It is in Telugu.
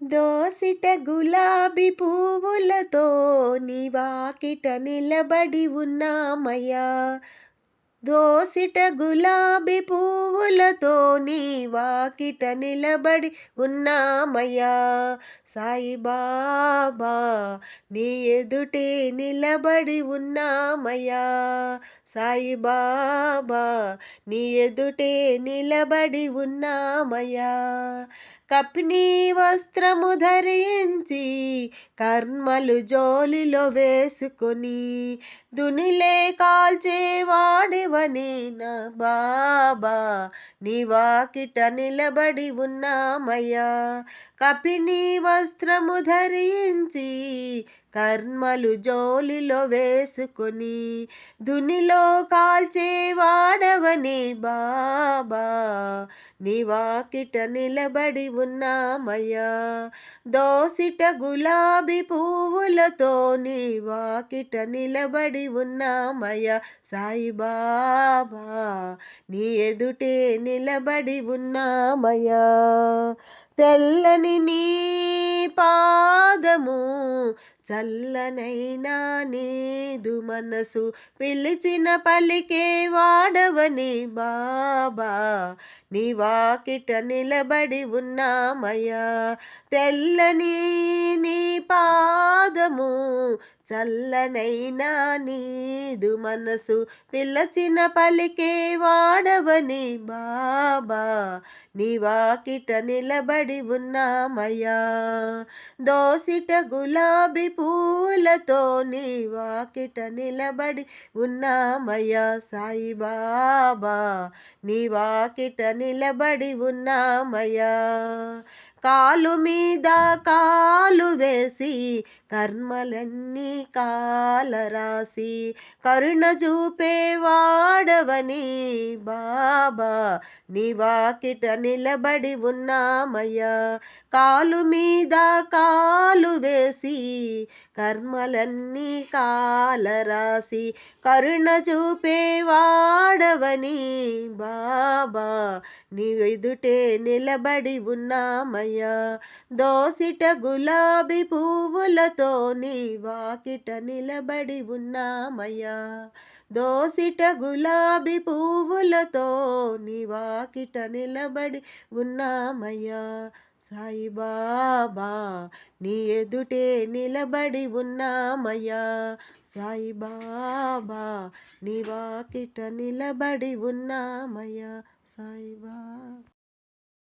దోసిట గులాబీ పువ్వులతో నీ వాకిట నిలబడి ఉన్నామయ్యా. దోసిట గులాబీ పువ్వులతో నీ వాకిట నిలబడి ఉన్నామయ్యా. సాయిబాబా నీ ఎదుటే నిలబడి ఉన్నామయ్యా. సాయిబాబా నీ ఎదుటే నిలబడి ఉన్నామయ్యా. కపిని వస్త్రము ధరించి కర్మలు జోలిలో వేసుకొని దునిలే కాల్చేవాడి నా బాబా నీ వాకిట నిలబడి ఉన్నామయ్యా. కపిని వస్త్రము ధరించి కర్మలు జోలిలో వేసుకొని దునిలో కాల్చేవాడవని బాబా నీ వాకిట నిలబడి ఉన్నామయ్యా. దోసిట గులాబీ పువ్వులతో నీ వాకిట నిలబడి ఉన్నామయ్యా. బాబా నీ ఎదుటే నిలబడి ఉన్నామయ్యా. తెల్లని నీ పాదము చల్లనైనా నీదు మనసు. పిలిచిన పలికే వాడవని బాబా నీ వాకిట నిలబడి ఉన్నామయ్యా. తెల్లని నీ పాదము చల్లనైనా నీదు మనసు పిలచిన పలికే వాడవని బాబా. నీ వాకిట నిలబడి ఉన్నామయ్యా దోసిట గులాబీ పూలతో నీ వాకిట నిలబడి ఉన్నామయ్యా సాయిబాబా. నీ వాకిట నిలబడి ఉన్నామయ్యా కాలు మీద కాలు వేసి కర్మలన్నీ కాలరాసి కరుణ చూపేవా నడవని బాబా నీ వాకిట నిలబడి ఉన్నామయ్యా. కాలు మీద కాలు వేసి కర్మలన్నీ కాలరాసి కరుణ చూపే వాడవని బాబా నీ ఎదుటే నిలబడి ఉన్నామయ్యా. దోసిట గులాబీ పువ్వులతో నీ వాకిట నిలబడి ఉన్నామయ్యా. దోసిట గులాబీ పువ్వులతో నీ వాకిట నిలబడి ఉన్నామయ్యా. సాయిబాబా నీ ఎదుటే నిలబడి ఉన్నామయ్యా. సాయిబాబా నీ వాకిట నిలబడి ఉన్నామయ్యా. సాయిబా